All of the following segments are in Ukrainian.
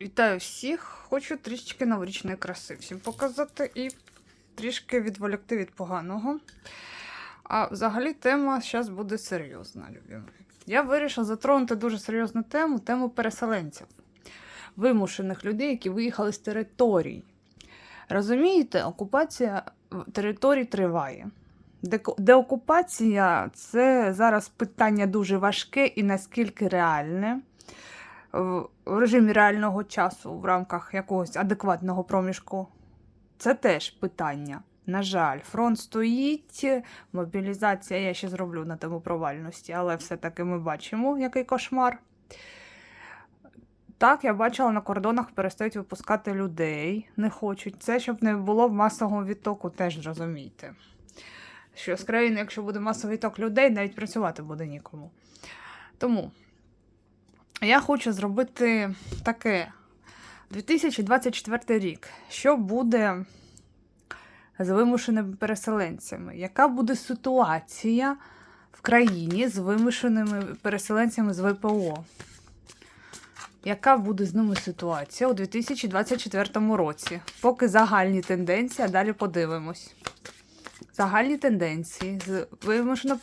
Вітаю всіх! Хочу трішечки новорічної краси всім показати і трішки відволікти від поганого. А взагалі тема зараз буде серйозна, любі. Я вирішила затронути дуже серйозну тему тему переселенців, вимушених людей, які виїхали з територій. Розумієте, окупація територій триває. Деокупація це зараз питання дуже важке і наскільки реальне в режимі реального часу в рамках якогось адекватного проміжку. Це теж питання. На жаль, фронт стоїть, мобілізація я ще зроблю на тему провальності, але все-таки ми бачимо, який кошмар. Так, я бачила, на кордонах перестають випускати людей, не хочуть. Це щоб не було масового відтоку, теж зрозумійте. Що з країни, якщо буде масовий відток людей, навіть працювати буде нікому. Тому я хочу зробити таке 2024 рік. Що буде з вимушеними переселенцями? Яка буде ситуація в країні з вимушеними переселенцями з ВПО? Яка буде з ними ситуація у 2024 році? Поки загальні тенденції, а далі подивимось. Загальні тенденції з вимушено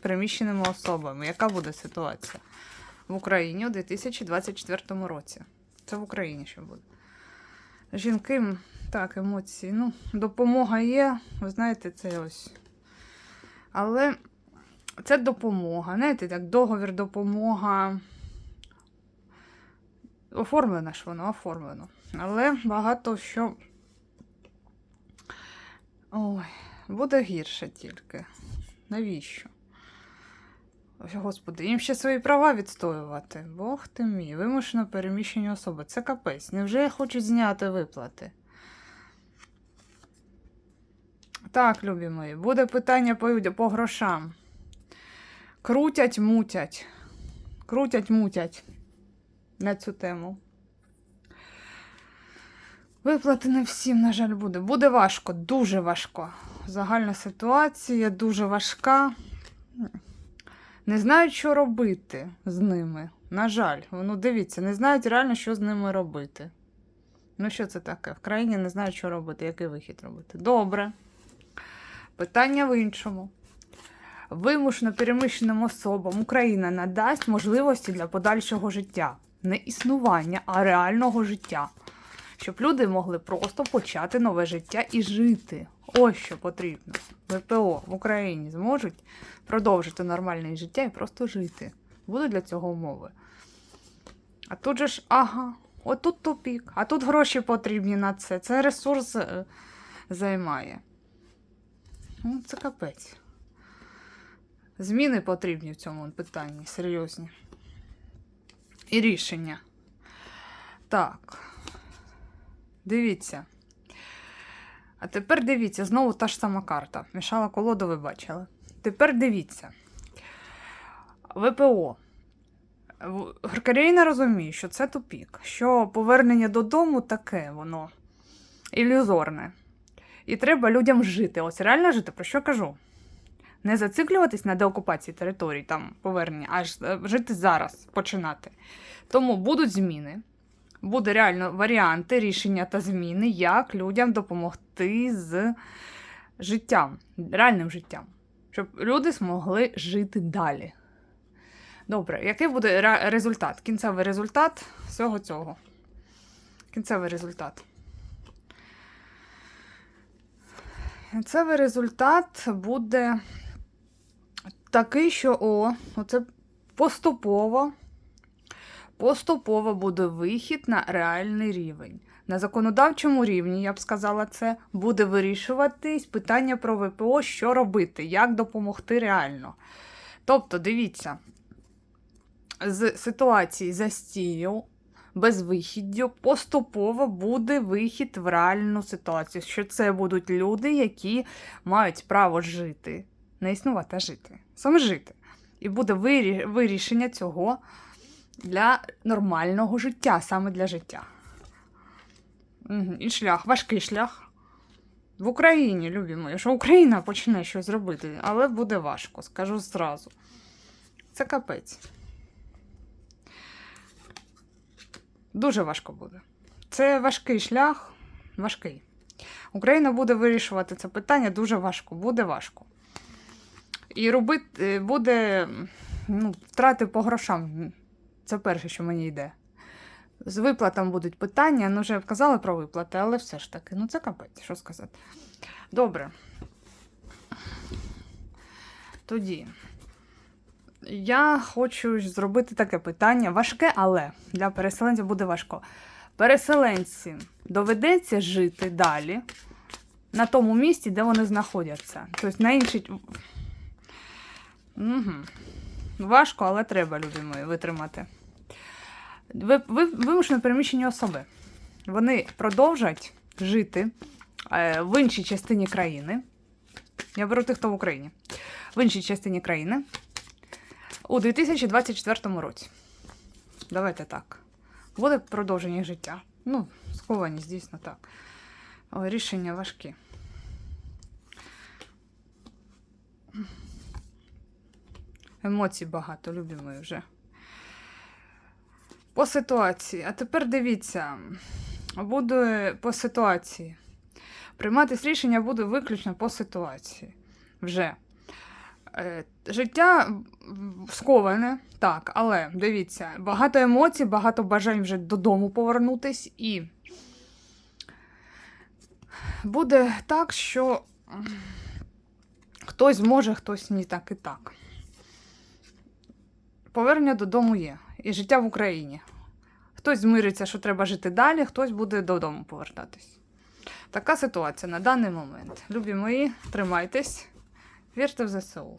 переміщеними особами. Яка буде ситуація? В Україні у 2024 році. Це в Україні ще буде. Жінки, так, емоції. Ну, допомога є, ви знаєте, це ось. Але це допомога. Знаєте, як договір, допомога. Оформлено ж воно, оформлено. Але багато що. Ой, буде гірше тільки. Навіщо? Господи, їм ще свої права відстоювати. Бог ти мій, вимушено переміщені особи. Це капець. Невже хочуть зняти виплати? Так, любі мої, буде питання по, по грошам. Крутять, мутять. Крутять, мутять на цю тему. Виплати не всім, на жаль, буде. Буде важко, дуже важко. Загальна ситуація дуже важка. Не знають, що робити з ними. На жаль, ну дивіться, не знають реально, що з ними робити. Ну, що це таке? В країні не знають, що робити, який вихід робити. Добре. Питання в іншому. Вимушено переміщеним особам Україна надасть можливості для подальшого життя. Не існування, а реального життя. Щоб люди могли просто почати нове життя і жити. Ось що потрібно. ВПО в Україні зможуть продовжити нормальне життя і просто жити. Будуть для цього умови. А тут же ж, ага, отут тупік, а тут гроші потрібні на це. Це ресурс е, займає. Ну, це капець. Зміни потрібні в цьому питанні, серйозні. І рішення. Так. Дивіться. А тепер дивіться, знову та ж сама карта. Мішала колоду, ви бачили. Тепер дивіться. ВПО. Країна розуміє, що це тупік, що повернення додому таке воно ілюзорне. І треба людям жити. Ось реально жити, про що кажу? Не зациклюватись на деокупації територій, там повернення, а е, жити зараз, починати. Тому будуть зміни. Буде реально варіанти рішення та зміни, як людям допомогти з життям, реальним життям, щоб люди змогли жити далі. Добре, який буде результат? Кінцевий результат всього цього. Кінцевий результат. Кінцевий результат буде такий, що о, оце поступово поступово буде вихід на реальний рівень. На законодавчому рівні, я б сказала, це буде вирішуватись питання про ВПО, що робити, як допомогти реально. Тобто, дивіться, з ситуації застію, безвихіддю, поступово буде вихід в реальну ситуацію. Що це будуть люди, які мають право жити, не існувати, а жити, саме жити. І буде вирішення цього для нормального життя, саме для життя. І шлях, важкий шлях. В Україні, любі мої, що Україна почне щось робити, але буде важко, скажу зразу. Це капець. Дуже важко буде. Це важкий шлях, важкий. Україна буде вирішувати це питання дуже важко, буде важко. І робити буде ну, втрати по грошам. Це перше, що мені йде. З виплатами будуть питання. Ну, вже казали про виплати, але все ж таки, ну це капець, що сказати. Добре. Тоді. Я хочу зробити таке питання. Важке, але для переселенців буде важко. Переселенцям доведеться жити далі на тому місці, де вони знаходяться. Тобто на іншій. Угу. Важко, але треба, любі мої, витримати. Ви, ви вимушено переміщені особи. Вони продовжать жити е, в іншій частині країни. Я беру тих, хто в Україні. В іншій частині країни у 2024 році. Давайте так. Буде продовження життя. Ну, скованість, дійсно так. Рішення важкі. Емоцій багато, любі мої вже. По ситуації. А тепер дивіться, буде по ситуації. Прийматись рішення буде виключно по ситуації. Вже. Е, Життя сковане, так, але дивіться, багато емоцій, багато бажань вже додому повернутись, і буде так, що хтось зможе, хтось ні так і так. Повернення додому є. І життя в Україні. Хтось змириться, що треба жити далі, хтось буде додому повертатись. Така ситуація на даний момент. Любі мої, тримайтесь, вірте в ЗСУ.